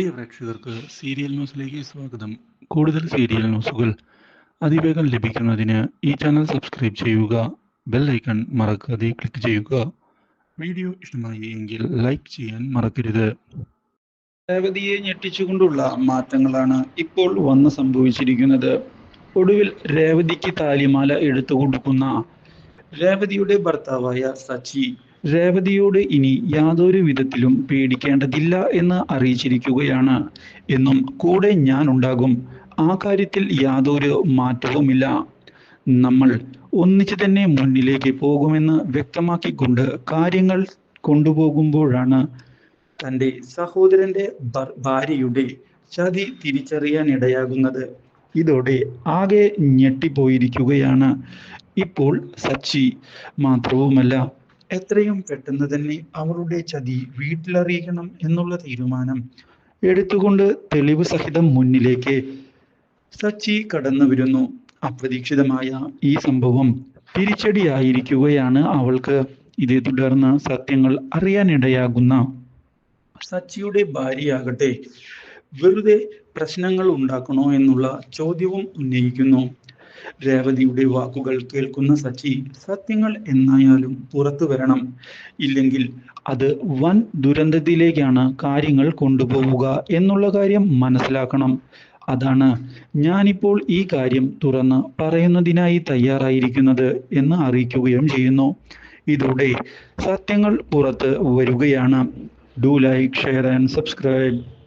പ്രിയ പ്രേക്ഷകർക്ക് സീരിയൽ ന്യൂസിലേക്ക് സ്വാഗതം. കൂടുതൽ സീരിയൽ ന്യൂസുകൾ അതിവേഗം ലഭിക്കുന്നതിന് ഈ ചാനൽ സബ്സ്ക്രൈബ് ചെയ്യുക ബെൽ ഐക്കൺ മറക്കാതെ ക്ലിക്ക് ചെയ്യുക. വീഡിയോ ഇഷ്ടമായി എങ്കിൽ ലൈക്ക് ചെയ്യാൻ മറക്കരുത്. രേവതിയെ ഞെട്ടിച്ചുകൊണ്ടുള്ള മാറ്റങ്ങളാണ് ഇപ്പോൾ വന്ന് സംഭവിച്ചിരിക്കുന്നത്. ഒടുവിൽ രേവതിക്ക് താലിമാല എടുത്തു കൊടുക്കുന്ന രേവതിയുടെ ഭർത്താവായ സച്ചി രേവതിയോട് ഇനി യാതൊരു വിധത്തിലും പേടിക്കേണ്ടതില്ല എന്ന് അറിയിച്ചിരിക്കുകയാണ്. എന്നും കൂടെ ഞാൻ ഉണ്ടാകും ആ കാര്യത്തിൽ യാതൊരു മാറ്റവുമില്ല. നമ്മൾ ഒന്നിച്ചു തന്നെ മുന്നിലേക്ക് പോകുമെന്ന് വ്യക്തമാക്കിക്കൊണ്ട് കാര്യങ്ങൾ കൊണ്ടുപോകുമ്പോഴാണ് തന്റെ സഹോദരന്റെ ഭാര്യയുടെ ചതി തിരിച്ചറിയാൻ ഇടയാകുന്നത്. ഇതോടെ ആകെ ഞെട്ടിപ്പോയിരിക്കുകയാണ്. ഇപ്പോൾ സച്ചി മാത്രവുമല്ല എത്രയും പെട്ടെന്ന് തന്നെ അവരുടെ ചതി വീട്ടിലറിയിക്കണം എന്നുള്ള തീരുമാനം എടുത്തുകൊണ്ട് തെളിവ് സഹിതം മുന്നിലേക്ക് സച്ചി കടന്നു വരുന്നു. അപ്രതീക്ഷിതമായ ഈ സംഭവം തിരിച്ചടിയായിരിക്കുകയാണ് അവൾക്ക്. ഇതേ തുടർന്ന് സത്യങ്ങൾ അറിയാനിടയാകുന്ന സച്ചിയുടെ ഭാര്യയാകട്ടെ വെറുതെ പ്രശ്നങ്ങൾ ഉണ്ടാക്കണോ എന്നുള്ള ചോദ്യവും ഉന്നയിക്കുന്നു. രേവതിയുടെ വാക്കുകൾ കേൾക്കുന്ന സച്ചി സത്യങ്ങൾ എന്നായാലും പുറത്തു വരണം. ഇല്ലെങ്കിൽ അത് വൻ ദുരന്തത്തിലേക്കാണ് കാര്യങ്ങൾ കൊണ്ടുപോവുക എന്നുള്ള കാര്യം മനസ്സിലാക്കണം. അതാണ് ഞാനിപ്പോൾ ഈ കാര്യം തുറന്ന് പറയുന്നതിനായി തയ്യാറായിരിക്കുന്നത് എന്ന് അറിയിക്കുകയും ചെയ്യുന്നു. ഇതോടെ സത്യങ്ങൾ പുറത്ത് വരികയാണ്. Do like share and subscribe.